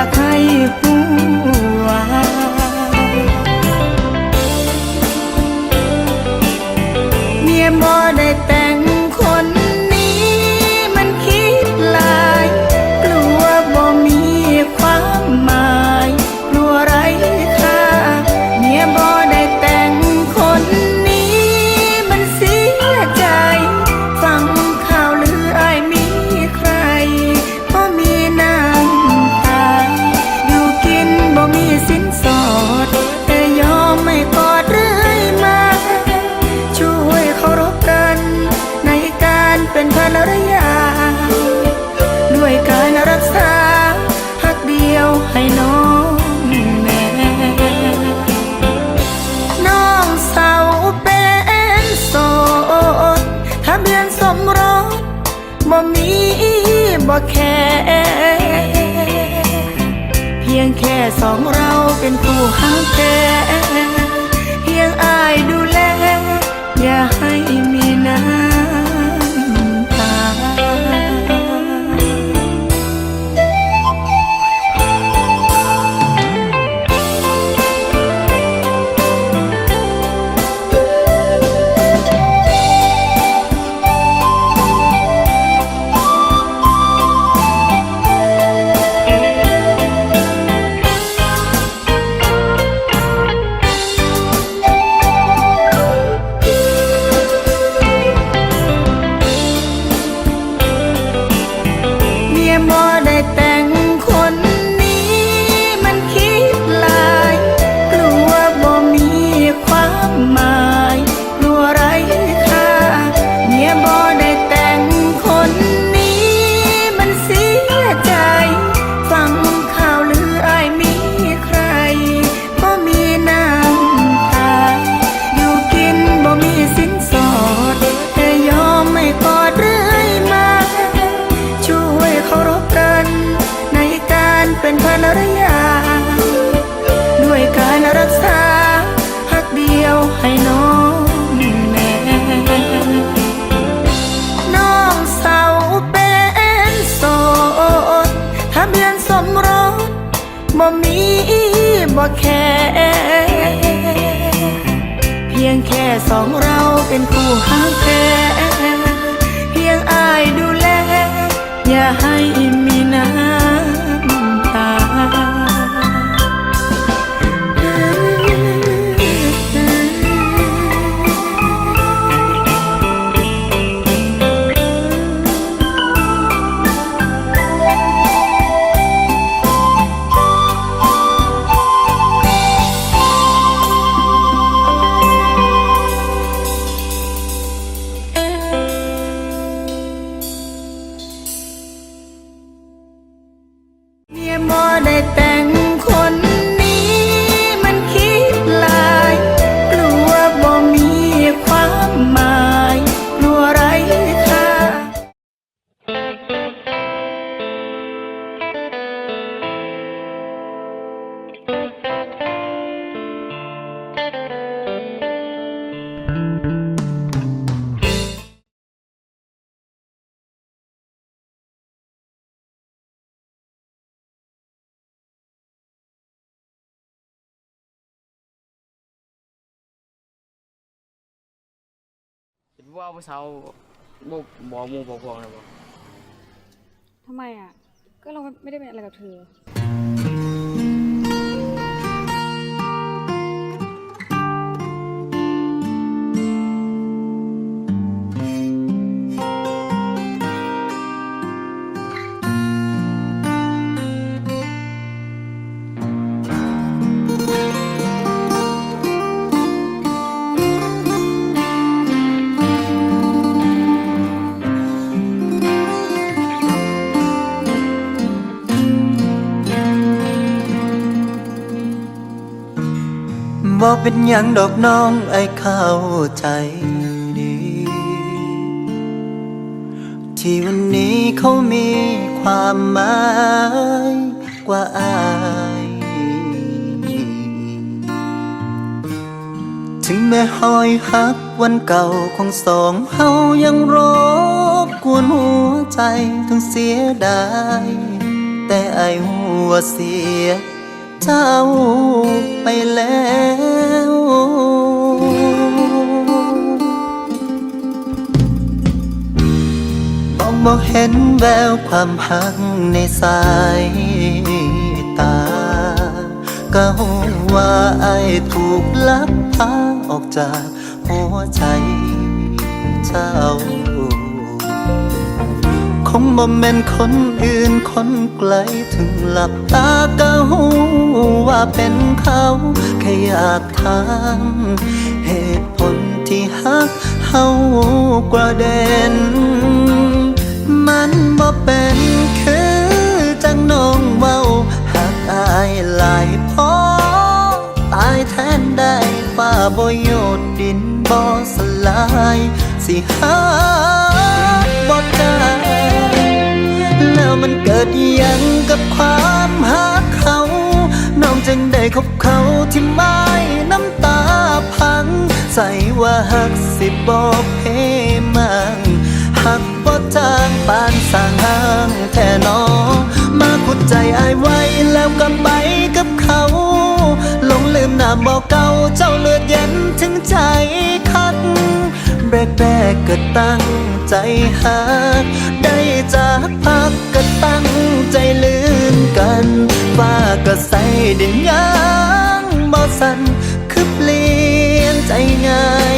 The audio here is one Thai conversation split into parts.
ากให้ more than. สองเราเป็นคู่ห้างแท้ ว่าผู้สาวบ่บ่หมู่บ่พวกนะบอกทำไมอะ ก็เราไม่ได้เป็นอะไรกับเธอ เป็นยังดอกน้องไอ้เข้าใจดี ที่วันนี้เขามีความหมายกว่าอาย ถึงแม้หอยหักวันเก่าของสองเฮายังรบกวนหัวใจถึงเสียดาย แต่ไอายหัวเสีย เจ้าไปแล้วมองบ่เห็นแววความหักในสายตาก็หูว่าไอายถูกลักพาออกจากหัวใจเจ้า คงบ่แม่นคนอื่นคนไกลถึงหลับตาก็หูว่าเป็นเขาแค่อยากถามเหตุผลที่ฮักเฮากว่าเด่นมันบ่เป็นคือจังน้องเว้าหักอายหลายพอตายแทนได้ฟ้าบ่โยดดินบ่สลาย สิหา บ่ได้แล้วมันเกิดยังกับความหักเขา น้องจึงได้คบเขาที่ไม่น้ำตาพัง ใส่ว่าหักสิบอกเพมังหักบ่จางปานสร้างห้างแท่นอมาขุดใจอายไว้แล้วก็ไปกับเขาหลงลืมหน้าบอกเก่าเจ้าเลือดเย็นถึงใจคักแรกแรกๆก็ตั้ง ใจหักได้จากพักก็ตั้งใจลืมกันฟ้าก็ใส่ดินยางบ่สันคือเปลี่ยนใจง่าย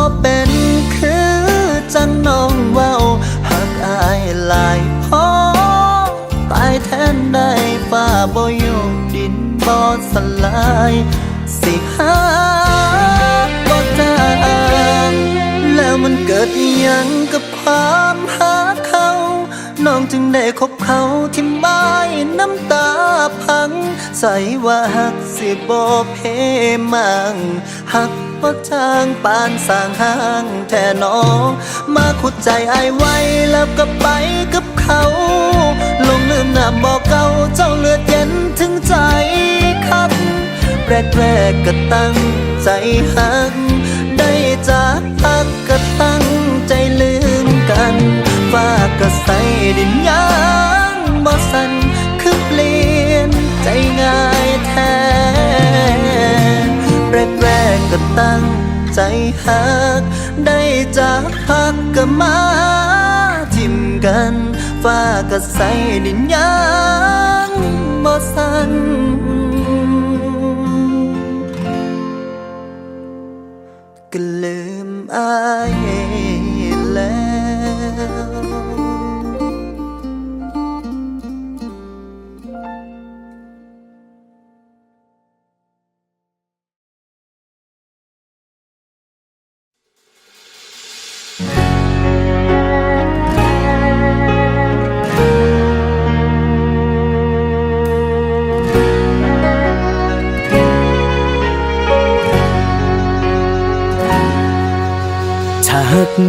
บ่เป็นคือจังน้องเว้าหักอายหลายพอตายแทนได้ฟ้าบ่โยกดินบ่สลาย สิหาบ่จางแล้วมันเกิดยังกับความหาเขา น้องจึงได้คบเขาที่ไม่น้ำตาพัง ใส่ว่าหักสิบ่เพมังหักบ่จางปานสร้างห้างแท่น้อง มาขุดใจไอไว้แล้วก็ไปกับเขา ลงลืมหน้าบอกเก่าเจ้าเลือดเย็นถึงใจคักแรกแรกก็ตั้งใจหัก ได้จากพักก็ตั้งใจลืมกันฟ้าก็ใส่ดินยางบ่สั่น ใจง่ายแท้แรกแรกๆก็ตั้งใจหัก ได้จากพักก็มาทิมกันฟ้าก็ใส่ดินยางบ่สันก็ลืมอาย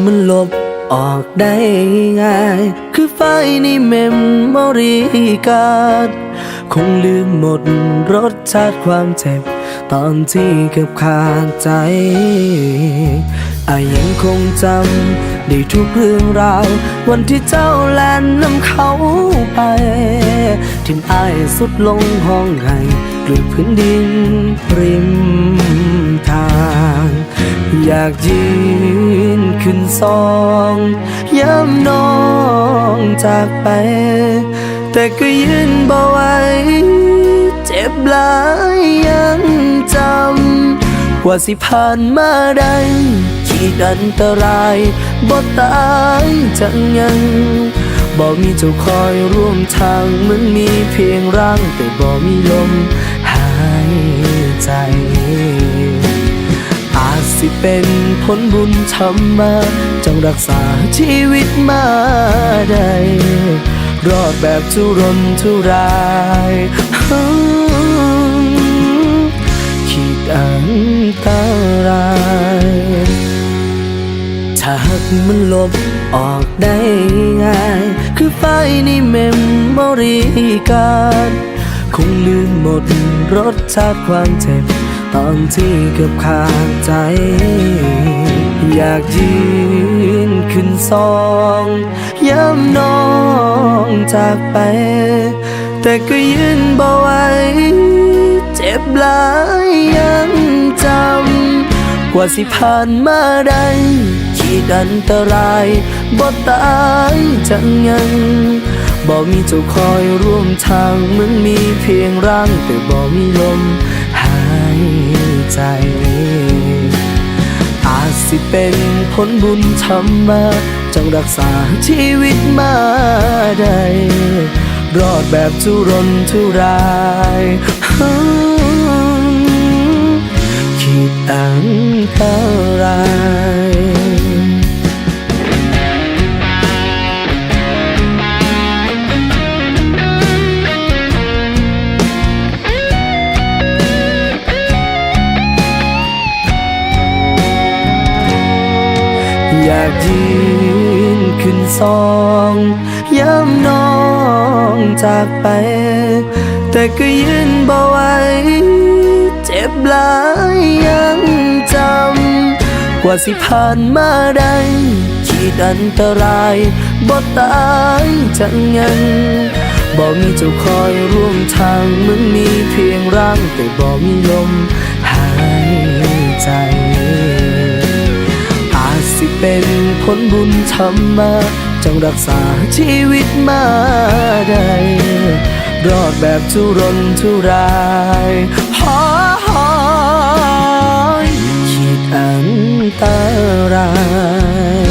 มันลบออกได้ง่าย คือไฟในเมมโมรีการ์ดคงลืมหมดรสชาติความเจ็บ ตอนที่เกือบขาดใจอายังคงจำได้ทุกเรื่องราว วันที่เจ้าแลนนำเขาไป ทิมอายสุดลงห้องไห้เกลือพื้นดินริมทาง อยากยืนขึ้นซองย้ำน้องจากไป แต่ก็ยืนบ่ไหวเจ็บหลายยังจำว่าสิผ่านมาได้ขีดอันตรายบ่ตายจังยังบ่มีเจ้าคอยร่วมทางเหมันมีเพียงร่างแต่บ่มีลมหายใจ เป็นผลบุญทำมาจงรักษาชีวิตมาได้รอดแบบทุรนทุรายขีดอันตรายถ้าหากมันลบออกได้ง่าย คือไฟในเมมโมรีการ คงลืมหมดรสชาติความเจ็บ ตอนที่เกือบขาดใจ อยากยืนขึ้นซองย้ำน้องจากไป แต่ก็ยืนบ่ไหวเจ็บหลายยังจำ กว่าสิผ่านมาได้ขีดอันตรายบ่ตายจังยังบ่มีเจ้าคอยร่วมทางเหมือนมีเพียงร่างแต่บ่มีลม ใจ อาจสิเป็นผลบุญทำมาจงรักษาชีวิตมาได้รอดแบบทุรนทุรายคิดอันตราย องย้ำน้องจากไป แต่ก็ยืนบ่ไหวเจ็บหลายยังจำ กว่าสิผ่านมาได้ขีดอันตรายบ่ตายจังยังบ่มีเจ้าคอยร่วมทางเหมือนมีเพียงร่างแต่บ่มีลมหายใจ อาจสิเป็นผลบุญทำมา จงรักษาชีวิตมาได้รอดแบบทุรนทุรายหอหอยขีดอันตราย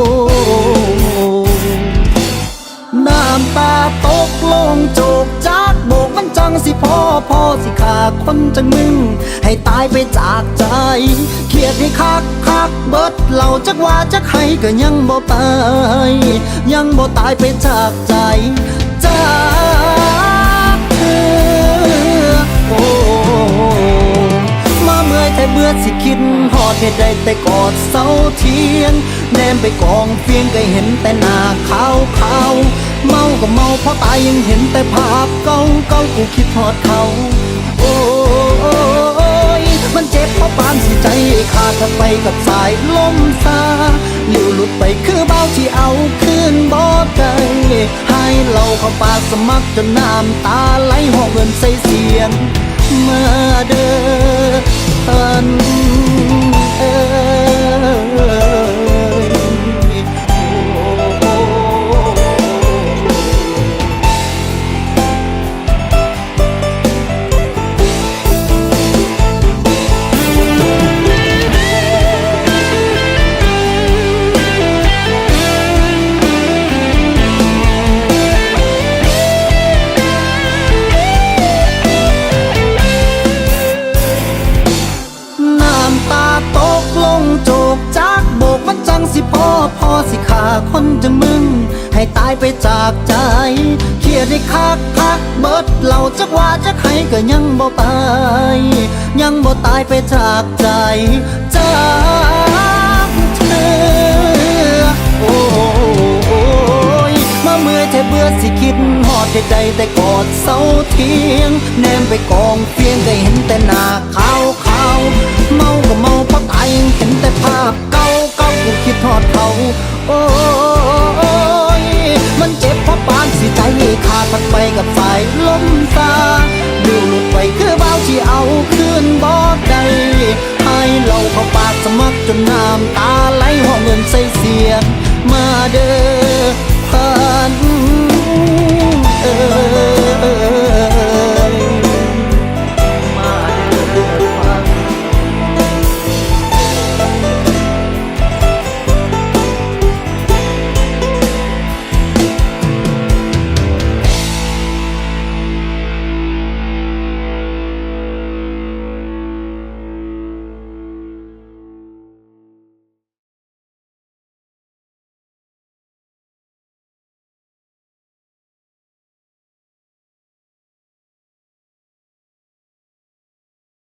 พอพอสิขาคนจังมึง ให้ตายไปจากใจเครียดให้คักคักเบิดเหล่าจักว่าจักให้ก็ยังบ่ไป ยังบ่ตายไปจากใจจากเธอโอ้มาเมื่อยแต่เบื่อสิคิดหอดเหตุใดแต่กอดเสาเทียงแนมไปกองเฟียงก็เห็นแต่หน้าขาวขาว เมาก็เมาเพราะตายยังเห็นแต่ภาพเก่าเก่ากูคิดทอดเขา โอ้ยมันเจ็บเพราะปานสิใจขาดถ้าไปกับสายลมซาหลิวหลุดไปคือเบาที่เอาคืนบ่ได้ให้เราเข้าปากสมัครจนน้ำตาไหลห้องเงินใส่เสียงเมาเดินเอ่ย ก็ยังบ่ไป ยังบ่ตายไปจากใจ จากเธอ โอ้ยมาเมื่อยแท้เบื่อสิคิดหอดใดแต่กอดเสาเทียง แนมไปกองเฟียงก็เห็นแต่หน้าขาวขาวเมาก็เมาเพราะตายเห็นแต่ภาพเก่าเก่ากูคิดทอดเขา โอ้ ขาดพัดไปกับสายลมตาดูหลุดไปคือเบาที่เอาคืนบ่ใดให้เราเข้าปากสมัครจนน้ำตาไหลหัวเงินใส่เสีย มาเด้อพัน